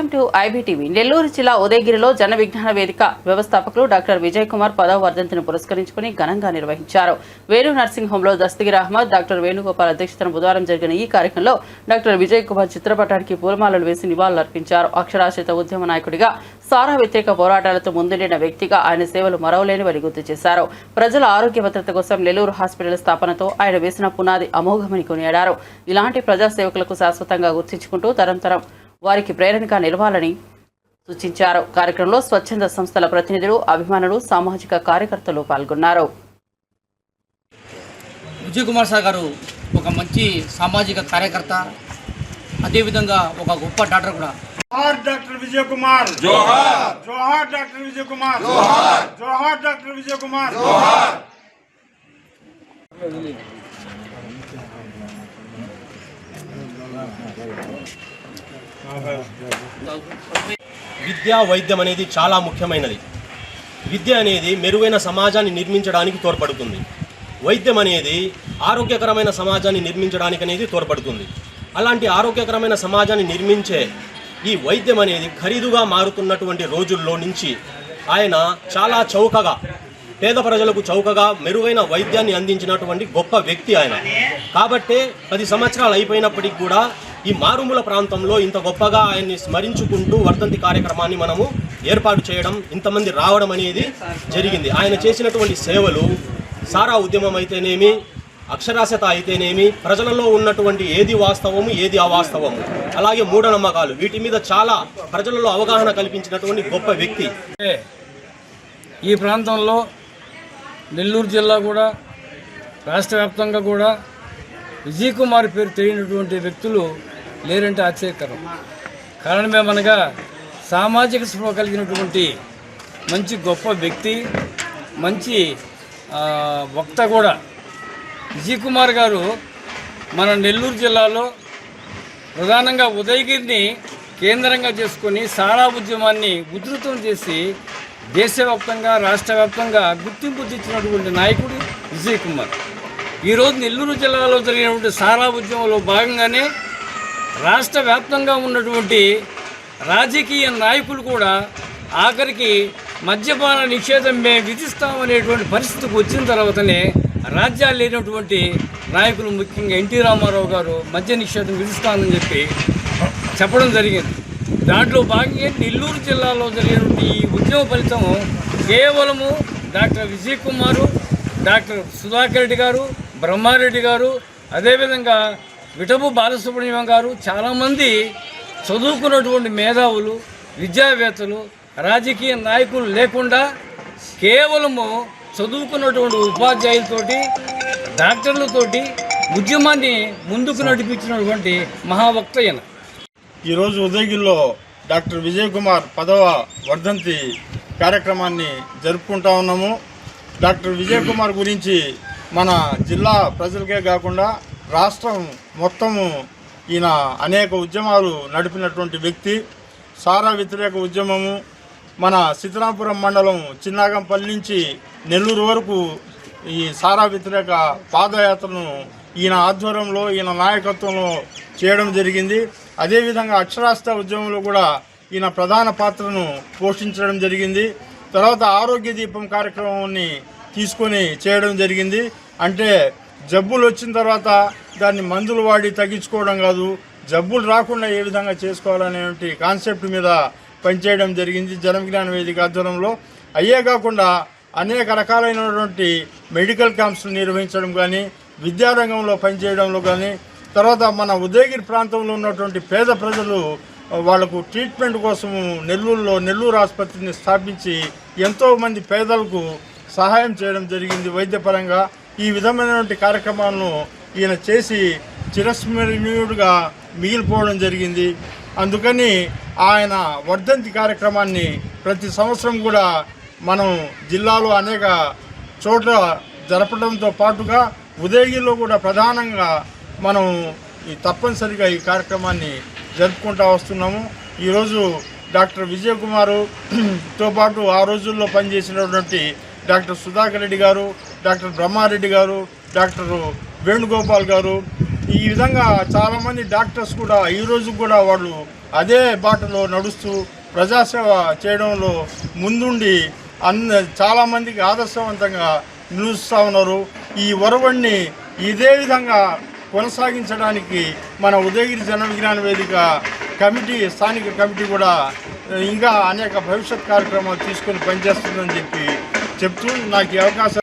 Welcome to IBTV. Nellore జిల్లా ఉదయగిరిలో జన విజ్ఞాన వేదిక వ్యవస్థాపకులు డాక్టర్ విజయ్ కుమార్ పదవ వర్ధంతిని పురస్కరించుకుని ఘనంగా నిర్వహించారు. వేణు నర్సింగ్ హోంలో దస్తగిరి అహ్మద్ డాక్టర్ వేణుగోపాల్ అధ్యక్షతన బుధవారం జరిగిన ఈ కార్యక్రమంలో డాక్టర్ విజయ్ కుమార్ చిత్రపటానికి పూలమాలలు వేసి నివాళులర్పించారు. అక్షరాస్యత ఉద్యమ నాయకుడిగా సారా వ్యతిరేక పోరాటాలతో ముందుండిన వ్యక్తిగా ఆయన సేవలు మరవలేనివని గుర్తు చేశారు. ప్రజల ఆరోగ్య భద్రత కోసం నెల్లూరు హాస్పిటల్ స్థాపనతో ఆయన వేసిన పునాది అమోఘమని కొనియాడారు. ఇలాంటి ప్రజాసేవకులకు శాశ్వతంగా గుర్తించుకుంటూ తరం తరం వారికి ప్రేరణగా నిలవాలని సూచించారు. కార్యక్రమంలో స్వచ్ఛంద సంస్థల ప్రతినిధులు అభిమానులు సామాజిక కార్యకర్తలు పాల్గొన్నారు. విజయ్ కుమార్ సార్ గారు ఒక మంచి సామాజిక కార్యకర్త అదేవిధంగా ఒక గొప్ప డాక్టర్ కూడా. జోహార్ డాక్టర్ విజయ్ కుమార్. జోహార్. డాక్టర్ విజయ్ కుమార్. జోహార్ డాక్టర్ విజయ్ కుమార్. జోహార్. విద్య వైద్యం అనేది చాలా ముఖ్యమైనది. విద్య అనేది మెరుగైన సమాజాన్ని నిర్మించడానికి తోడ్పడుతుంది. వైద్యం అనేది ఆరోగ్యకరమైన సమాజాన్ని నిర్మించడానికి అనేది తోడ్పడుతుంది. అలాంటి ఆరోగ్యకరమైన సమాజాన్ని నిర్మించే ఈ వైద్యం అనేది ఖరీదుగా మారుతున్నటువంటి రోజుల్లో నుంచి ఆయన చాలా చౌకగా పేద ప్రజలకు చౌకగా మెరుగైన వైద్యాన్ని అందించినటువంటి గొప్ప వ్యక్తి ఆయన. కాబట్టే పది సంవత్సరాలు అయిపోయినప్పటికీ కూడా ఈ మారుమూల ప్రాంతంలో ఇంత గొప్పగా ఆయన్ని స్మరించుకుంటూ వర్ధంతి కార్యక్రమాన్ని మనము ఏర్పాటు చేయడం ఇంతమంది రావడం అనేది జరిగింది. ఆయన చేసినటువంటి సేవలు సారా ఉద్యమం అయితేనేమి అక్షరాస్యత అయితేనేమి ప్రజలలో ఉన్నటువంటి ఏది వాస్తవము ఏది అవాస్తవము. అలాగే మూఢనమ్మకాలు వీటి మీద చాలా ప్రజలలో అవగాహన కల్పించినటువంటి గొప్ప వ్యక్తి. ఈ ప్రాంతంలో నెల్లూరు జిల్లా కూడా రాష్ట్ర వ్యాప్తంగా కూడా విజయ్ కుమార్ పేరు తెలియనటువంటి వ్యక్తులు లేరంటే ఆశ్చర్యకరం. కారణమేమనగా సామాజిక స్పృహ కలిగినటువంటి మంచి గొప్ప వ్యక్తి మంచి వక్త కూడా విజయ్ కుమార్ గారు మన నెల్లూరు జిల్లాలో ప్రధానంగా ఉదయగిరిని కేంద్రంగా చేసుకొని సారా ఉద్యమాన్ని ఉధృతం చేసి దేశవ్యాప్తంగా రాష్ట్ర వ్యాప్తంగా గుర్తింపు తెచ్చినటువంటి నాయకుడు విజయ్ కుమార్. ఈరోజు నెల్లూరు జిల్లాలో జరిగినటువంటి సారా ఉద్యమంలో భాగంగానే రాష్ట్ర వ్యాప్తంగా ఉన్నటువంటి రాజకీయ నాయకులు కూడా ఆఖరికి మద్యపాన నిషేధం మేము విధిస్తామనేటువంటి పరిస్థితికి వచ్చిన తర్వాతనే రాజ్యాలు లేనటువంటి నాయకులు ముఖ్యంగా ఎన్టీ రామారావు గారు మద్య నిషేధం విధిస్తామని చెప్పి చెప్పడం జరిగింది. దాంట్లో భాగంగా నెల్లూరు జిల్లాలో జరిగినటువంటి ఈ ఉద్యమ ఫలితం కేవలము డాక్టర్ విజయ్ కుమారు డాక్టర్ సుధాకర్ రెడ్డి గారు బ్రహ్మారెడ్డి గారు అదేవిధంగా విటపు బాలసుబ్రహ్మణ్యం గారు చాలామంది చదువుకున్నటువంటి మేధావులు విద్యావేత్తలు రాజకీయ నాయకులు లేకుండా కేవలము చదువుకున్నటువంటి ఉపాధ్యాయులతోటి డాక్టర్లతోటి ఉద్యమాన్ని ముందుకు నడిపించినటువంటి మహావక్త ఈయన. ఈరోజు ఉదయగిరిలో డాక్టర్ విజయ్ కుమార్ పదవ వర్ధంతి కార్యక్రమాన్ని జరుపుకుంటా ఉన్నాము. డాక్టర్ విజయ్ కుమార్ గురించి మన జిల్లా ప్రజలకే కాకుండా రాష్ట్రం మొత్తము ఈయన అనేక ఉద్యమాలు నడిపినటువంటి వ్యక్తి. సారా వ్యతిరేక ఉద్యమము మన సిద్ధరాపురం మండలం చిన్నాగంపల్లి నుంచి నెల్లూరు వరకు ఈ సారా వ్యతిరేక పాదయాత్రను ఈయన ఆధ్వర్యంలో ఈయన నాయకత్వంలో చేయడం జరిగింది. అదేవిధంగా అక్షరాస్యత ఉద్యమంలో కూడా ఈయన ప్రధాన పాత్రను పోషించడం జరిగింది. తర్వాత ఆరోగ్య దీపం కార్యక్రమాన్ని తీసుకొని చేయడం జరిగింది. అంటే జబ్బులు వచ్చిన తర్వాత దాన్ని మందులు వాడి తగ్గించుకోవడం కాదు జబ్బులు రాకుండా ఏ విధంగా చేసుకోవాలనే కాన్సెప్ట్ మీద పనిచేయడం జరిగింది జనవిజ్ఞాన వేదిక ఆధ్వర్యంలో. అయ్యే కాకుండా అనేక రకాలైనటువంటి మెడికల్ క్యాంప్స్ నిర్వహించడం కానీ విద్యారంగంలో పనిచేయడంలో కానీ తర్వాత మన ఉదయగిరి ప్రాంతంలో ఉన్నటువంటి పేద ప్రజలు వాళ్ళకు ట్రీట్మెంట్ కోసం నెల్లూరులో నెల్లూరు ఆసుపత్రిని స్థాపించి ఎంతోమంది పేదలకు సహాయం చేయడం జరిగింది వైద్యపరంగా. ఈ విధమైనటువంటి కార్యక్రమాలను ఈయన చేసి చిరస్మరణీయుడిగా మిగిలిపోవడం జరిగింది. అందుకని ఆయన వర్ధంతి కార్యక్రమాన్ని ప్రతి సంవత్సరం కూడా మనం జిల్లాలో అనేక చోట్ల జరపడంతో పాటుగా ఉదయగిరిలో కూడా ప్రధానంగా మనం ఈ తప్పనిసరిగా ఈ కార్యక్రమాన్ని జరుపుకుంటూ వస్తున్నాము. ఈరోజు డాక్టర్ విజయ్ కుమారుతో పాటు ఆ రోజుల్లో పనిచేసినటువంటి డాక్టర్ సుధాకర్ రెడ్డి గారు డాక్టర్ బ్రహ్మారెడ్డి గారు డాక్టర్ వేణుగోపాల్ గారు. ఈ విధంగా చాలామంది డాక్టర్స్ కూడా ఈ రోజు కూడా వాళ్ళు అదే బాటలో నడుస్తూ ప్రజాసేవ చేయడంలో ముందుండి అన్న చాలామందికి ఆదర్శవంతంగా నిలుస్తూ ఉన్నారు. ఈ ఒరవడిని ఇదే విధంగా కొనసాగించడానికి మన ఉదయగిరి జన విజ్ఞాన వేదిక కమిటీ స్థానిక కమిటీ కూడా ఇంకా అనేక భవిష్యత్ కార్యక్రమాలు తీసుకొని పనిచేస్తుందని చెప్పి చెప్తూ నాకు ఈ అవకాశం